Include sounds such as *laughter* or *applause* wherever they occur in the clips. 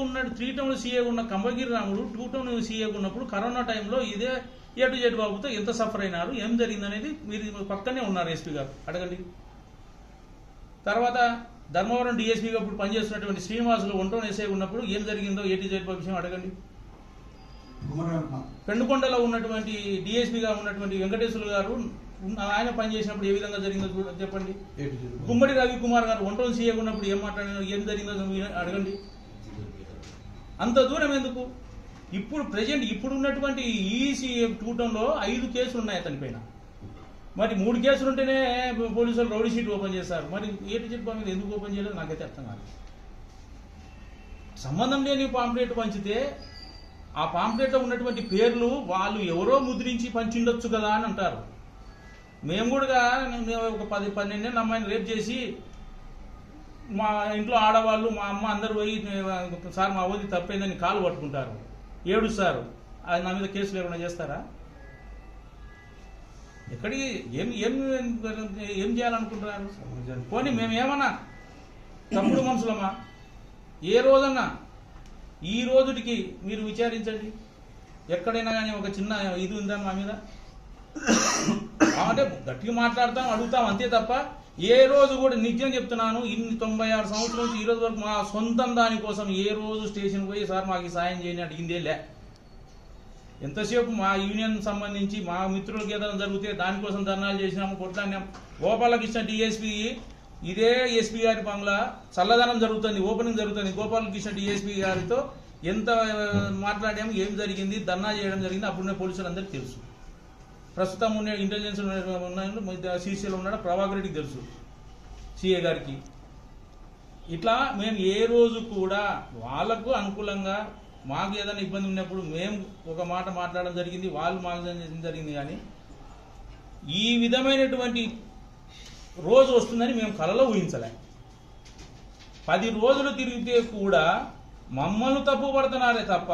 ఉన్నాడు three town CA ఉన్న Kambagiri Ramudu two town CA ఉన్నప్పుడు కరోనా టైంలో ఇదే ఏ టు జెడ్ బాబుతో ఎంత సఫర్ అయినారు ఏం జరిగింది అనేది మీరు పక్కనే ఉన్నారు ఎస్పీ గారు. అడగండి. తర్వాత ధర్మవరం డిఎస్పీగా ఇప్పుడు పనిచేస్తున్నటువంటి శ్రీనివాసులు ఒంటోన్ ఎస్ఐ ఉన్నప్పుడు ఏం జరిగిందో ఏ టు జెడ్ బాబు విషయం అడగండి. పెండుకొండలో ఉన్నటువంటి డిఎస్పీగా ఉన్నటువంటి వెంకటేశ్వర గారు ఆయన పనిచేసినప్పుడు ఏ విధంగా జరిగిందో చెప్పండి. గుమ్మడి రవికుమార్ గారు ఒంటోన్ సీఏ ఉన్నప్పుడు ఏం మాట్లాడినారు ఏం జరిగిందో అడగండి. అంత దూరం ఎందుకు? ఇప్పుడు ప్రజెంట్ ఇప్పుడు ఉన్నటువంటి ఈసీ చూడటంలో ఐదు కేసులు ఉన్నాయి అతని పైన. మరి మూడు కేసులు ఉంటేనే పోలీసులు రౌడీ షీట్ ఓపెన్ చేశారు. మరి ఏటి చెప్పా మీద ఎందుకు ఓపెన్ చేయలేదు? నాకైతే అర్థం కాదు సంబంధం లేని పాంప్లెట్ పంచితే ఆ పాంప్లెట్లో ఉన్నటువంటి పేర్లు వాళ్ళు ఎవరో ముద్రించి పంచిండొచ్చు కదా అని అంటారు. మేము కూడా నేను ఒక పది పన్నెండేళ్ళ అమ్మాయిని రేపు చేసి మా ఇంట్లో ఆడవాళ్ళు మా అమ్మ అందరు పోయి "నే- సార్ మా వదిలి తప్పైందని కాలు పట్టుకుంటారు. ఏడుస్తారు అది నా మీద కేసులు ఏమైనా చేస్తారా? ఎక్కడికి ఏం ఏం ఏం చేయాలనుకుంటున్నారు? పోనీ మేము ఏమన్నా తప్పుడు మనుషులమా? ఏ రోజన్నా ఈ రోజుటికి మీరు విచారించండి. ఎక్కడైనా కానీ ఒక చిన్న ఇది ఉందా మా మీద? *coughs* అంటే గట్టిగా మాట్లాడతాం అడుగుతాం అంతే తప్ప ఏ రోజు కూడా నిజం చెప్తున్నాను ఇన్ని తొంభై ఆరు సంవత్సరాల నుంచి ఈ రోజు వరకు మా సొంతం దానికోసం ఏ రోజు స్టేషన్ పోయి సార్ మాకు సాయం చేయని అడిగిందే లే. ఎంతసేపు మా యూనియన్ సంబంధించి మా మిత్రులకి ఏదైనా జరిగితే దానికోసం ధర్నాలు చేసినాము కొట్లాడినాం గోపాలకృష్ణ డిఎస్పీ ఇదే ఎస్పీ గారి బంగ్లా చల్లదనం జరుగుతుంది ఓపెనింగ్ జరుగుతుంది. గోపాలకృష్ణ డిఎస్పీ గారితో ఎంత మాట్లాడాము ఏం జరిగింది ధర్నా చేయడం జరిగింది అప్పుడున్న పోలీసులు అందరికీ తెలుసు. ప్రస్తుతం ఉన్న ఇంటెలిజెన్స్ ఉన్న సీసీలో ఉన్నాడు? ప్రభాకర్ రెడ్డికి తెలుసు. సిఏ గారికి. ఇట్లా మేము ఏ రోజు కూడా వాళ్ళకు అనుకూలంగా మాకు ఏదైనా ఇబ్బంది ఉన్నప్పుడు మేము ఒక మాట మాట్లాడడం జరిగింది వాళ్ళు మాకు చేయడం జరిగింది కానీ ఈ విధమైనటువంటి రోజు వస్తుందని మేము కలలో ఊహించలే. పది రోజులు తిరిగితే కూడా మమ్మల్ని తప్పు పడుతున్నారే తప్ప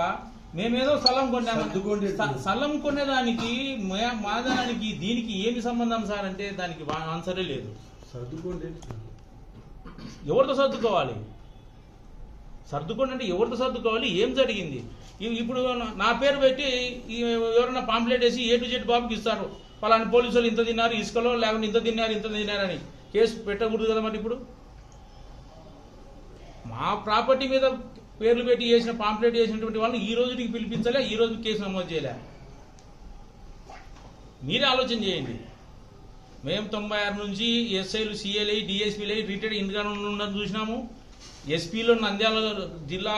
మేమేదో స్థలం కొన్నాము స్థలం కొనేదానికి మే- మా దానికి దీనికి ఏమి సంబంధం సార్ అంటే దానికి ఆన్సరే లేదు. సర్దుకోండి ఎవరితో సర్దుకోవాలి? సర్దుకోండి అంటే ఎవరితో సర్దుకోవాలి? ఏం జరిగింది? ఇప్పుడు నా- పేరు పెట్టి ఎవరైనా పాంప్లెట్ వేసి ఏ టు జెడ్ బాబుకి ఇస్తారు. పలాని పోలీసులు ఇంత తిన్నారు ఇసుకలో లేకుంటే ఇంత తిన్నారు ఇంత తిన్నారని. కేసు పెట్టకూడదు కదా మరి ఇప్పుడు? మా ప్రాపర్టీ మీద పేర్లు పెట్టి చేసిన పాంప్లెట్ చేసినటువంటి వాళ్ళని ఈ రోజుకి పిలిపించలే ఈ రోజు కేసు నమోదు చేయలే. మీరే ఆలోచన చేయండి. మేము తొంభై ఆరు నుంచి ఎస్ఐలు సిఎల్ఐ డిఎస్పీలు రిటైర్డ్ ఇంటిగా ఉన్నది చూసినాము. ఎస్పీలో నంద్యాల జిల్లా